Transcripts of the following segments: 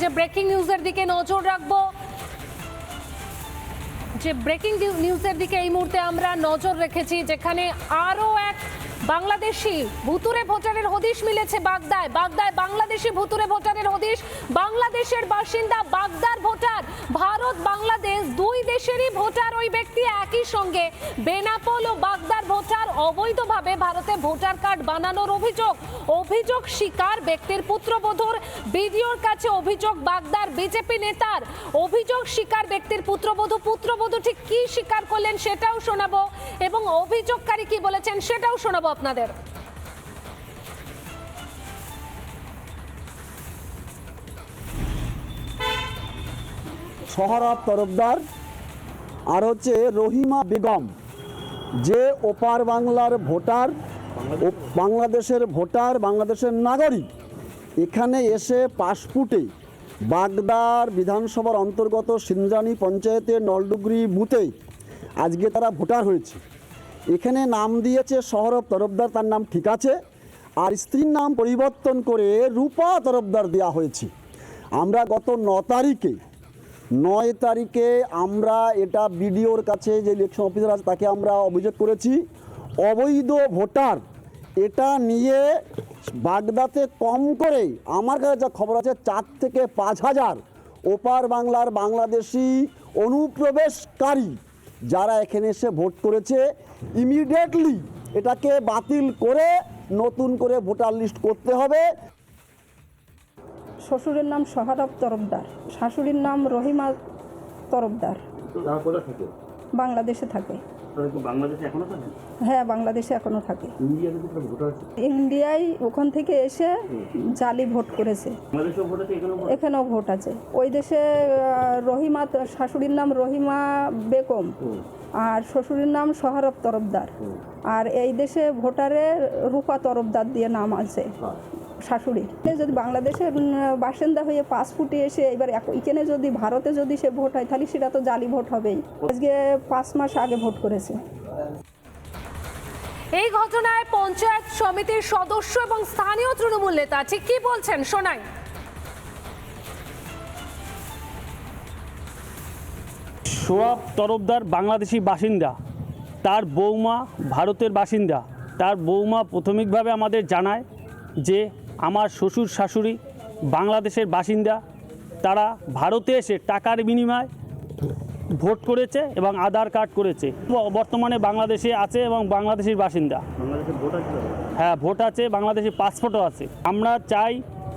যে ব্রেকিং নিউজের দিকে নজর রাখব। যে ব্রেকিং নিউজের দিকে এই মুহূর্তে আমরা নজর রেখেছি, যেখানে আরও এক বাংলাদেশি ভুতুরে ভোটারের হদিশ মিলেছে বাগদায়। বাগদায় বাংলাদেশি ভুতুরে ভোটারের হদিশ, বাংলাদেশের বাসিন্দা বাগদার ভোটার। ভারত, বাংলাদেশ দুই দেশেরই ভোটার, ওই ব্যক্তি একই সঙ্গে। বেনাপোল ও বাগদার ভোটার অবৈধভাবে ভারতে ভোটার কার্ড বানানোর অভিযোগ। অভিযোগ স্বীকার ব্যক্তির পুত্রবধূর। বিডিওর কাছে অভিযোগ বাগদার বিজেপি নেতার। অভিযোগ স্বীকার ব্যক্তির পুত্রবধূ। পুত্রবধূ ঠিক কি স্বীকার করলেন সেটাও শোনাবো। এবং অভিযোগকারী কি বলেছেন সেটাও শোনাবো আপনাদের। সোহরাব তরফদার, আর হচ্ছে রহিমা বেগম, যে ওপার বাংলার ভোটার বাংলাদেশের ভোটার, বাংলাদেশের নাগরিক, এখানে এসে পাসপোর্টে বাগদার বিধানসভার অন্তর্গত সিনজানি পঞ্চায়েতের নলডুগরি বুথে আজকে তারা ভোটার হয়েছে। এখানে নাম দিয়েছে সহরব তরফদার, তার নাম ঠিক আছে। আর স্ত্রীর নাম পরিবর্তন করে রূপা তরফদার দেওয়া হয়েছে। আমরা গত ন তারিখে নয় তারিখে আমরা এটা বিডিওর কাছে যে ইলেকশন অফিসার আছে, তাকে আমরা অভিযোগ করেছি। অবৈধ ভোটার, এটা নিয়ে বাগদাতে কম করে আমার কাছে যা খবর আছে, চার থেকে পাঁচ হাজার ওপার বাংলার বাংলাদেশি অনুপ্রবেশকারী যারা এখানে এসে ভোট করেছে ইমিডিয়েটলি এটাকে বাতিল করে নতুন করে ভোটার লিস্ট করতে হবে। শ্বশুরের নাম সহারব তরফদার শাশুড়ির নাম রহিমা তরফদার। বাংলাদেশে থাকে। বাংলাদেশে এখনও থাকে হ্যাঁ বাংলাদেশে এখনও থাকে। ইন্ডিয়ায় ওখান থেকে এসে জালি ভোট করেছে। এখানেও ভোট আছে? ওই দেশে রহিমা শাশুড়ির নাম রহিমা বেগম আর শ্বশুরের নাম সহারব তরফদার। আর এই দেশে ভোটারে রূপা তরফদার দিয়ে নাম আছে। শাশুড়ি। যদি বাংলাদেশের বাসিন্দা হয়ে পাসপোর্টে এসে এবার এখানে যদি ভারতে যদি সে ভোট হয় তাহলে সেটা তো জালি ভোট হবেই। আজকে পাঁচ মাস আগে ভোট করেছে। এই ঘটনায় পঞ্চায়েত সমিতির সদস্য এবং স্থানীয় তৃণমূল নেতা ঠিক কি বলছেন? শোনাই। সোয়াব তরফদার বাংলাদেশি বাসিন্দা তার বৌমা ভারতের বাসিন্দা তার বৌমা প্রাথমিকভাবে আমাদের জানায় যে আমার শ্বশুর শাশুড়ি বাংলাদেশের বাসিন্দা তারা ভারতে এসে টাকার বিনিময়ে ভোট করেছে এবং আধার কার্ড করেছে। বর্তমানে বাংলাদেশে আছে এবং বাংলাদেশের বাসিন্দা? হ্যাঁ ভোট আছে বাংলাদেশের পাসপোর্টও আছে। আমরা চাই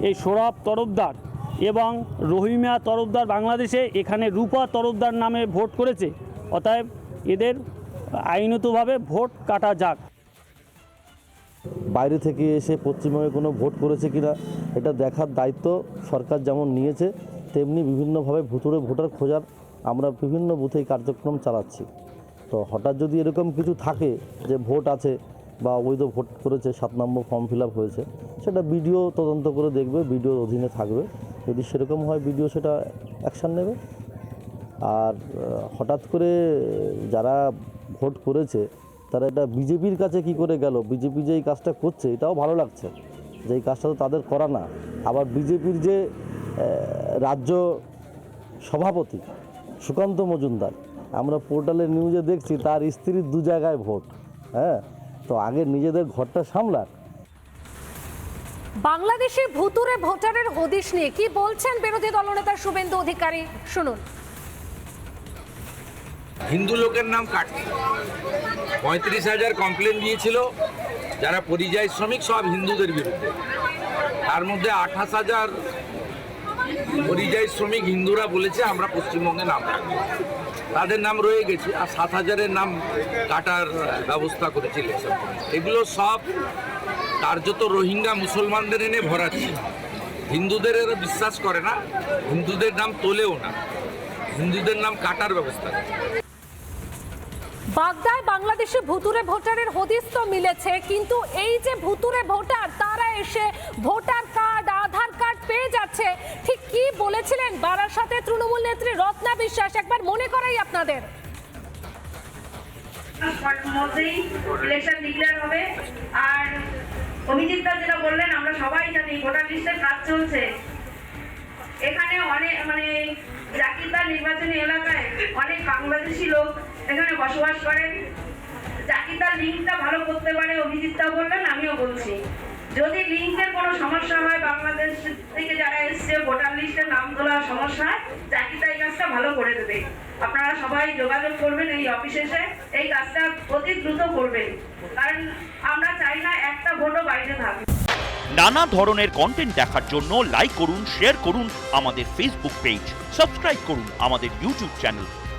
এই সৌরভ তরফদার এবং রহিমা তরফদার বাংলাদেশে এখানে রূপা তরফদার নামে ভোট করেছে। অতএব এদের আইনতভাবে ভোট কাটা যাক। বাইরে থেকে এসে পশ্চিমবঙ্গে কোনো ভোট করেছে কিনা, এটা দেখার দায়িত্ব সরকার যেমন নিয়েছে, তেমনি বিভিন্নভাবে ভুতুরে ভোটার খোঁজার আমরা বিভিন্ন বুথে কার্যক্রম চালাচ্ছি। তো হঠাৎ যদি এরকম কিছু থাকে যে ভোট আছে বা অবৈধ ভোট করেছে, সাত নম্বর ফর্ম ফিল হয়েছে, সেটা বিডিও তদন্ত করে দেখবে, বিডিওর অধীনে থাকবে। যদি সেরকম হয়, বিডিও সেটা অ্যাকশান নেবে। আর হঠাৎ করে যারা ভোট করেছে তারা এটা বিজেপির কাছে কি করে গেল? বিজেপি যে এই কাজটা করছে, এটাও ভালো লাগছে। যে এই কাজটা তো তাদের করা না। আবার বিজেপির যে রাজ্য সভাপতি সুকান্ত মজুমদার, আমরা পোর্টালের নিউজে দেখছি তার স্ত্রীর দু জায়গায় ভোট হ্যাঁ? তো আগে নিজেদের ঘরটা সামলাক। বাংলাদেশে ভুতুরে ভোটারের হদিশ নিয়ে কি বলছেন বিরোধী দলনেতা শুভেন্দু অধিকারী? শুনুন। হিন্দু লোকের নাম কাটছে পঁয়ত্রিশ হাজার কমপ্লেন দিয়েছিল, যারা পরিযায়ী শ্রমিক সব হিন্দুদের বিরুদ্ধে। তার মধ্যে আঠাশ হাজার পরিযায়ী শ্রমিক হিন্দুরা বলেছে, আমরা পশ্চিমবঙ্গে নাম রাখব। তাদের নাম রয়ে গেছে, আর সাত হাজারের নাম কাটার ব্যবস্থা করেছে ইলেকশন কমিশন। এগুলো সব কার্যত রোহিঙ্গা মুসলমানদের এনে ভরাচ্ছে। হিন্দুদের এরা বিশ্বাস করে না, হিন্দুদের নাম তোলেও না। হিন্দুদের নাম কাটার ব্যবস্থা বাগদায় বাংলাদেশে ভুতুরে ভোটারের হদিস তো মিলেছে, কিন্তু এই যে ভুতুরে ভোটার, তারা এসে ভোটার কার্ড, আধার কার্ড পেয়ে যাচ্ছে। ঠিক কি বলেছিলেন বারাসাতে তৃণমূল নেত্রী রত্না বিশ্বাস? একবার মনে করাই আপনাদের। আর সবাই জানি চলছে। এখানে অনেক মানে জাকিরদার নির্বাচনী এলাকায় অনেক বাংলাদেশি লোক এখানে বসবাস করেন। জাকিরদার লিঙ্কটা ভালো করতে পারে, অভিজিৎটা বললেন, আমিও বলছি। যদি লিঙ্কের কোনো সমস্যা হয়, বাংলাদেশ থেকে যারা এসছে, ভোটার লিস্টে নাম তোলার সমস্যা জাকিরদা এই কাজটা ভালো করে দেবে। আপনারা সবাই যোগাযোগ করবেন এই অফিসে এসে, এই কাজটা অতি দ্রুত করবেন। কারণ আমরা চাই না একটা ভোটও বাইরে থাকবে নানা ধরনের কন্টেন্ট দেখার জন্য লাইক করুন শেয়ার করুন আমাদের ফেসবুক পেজ সাবস্ক্রাইব করুন আমাদের ইউটিউব চ্যানেল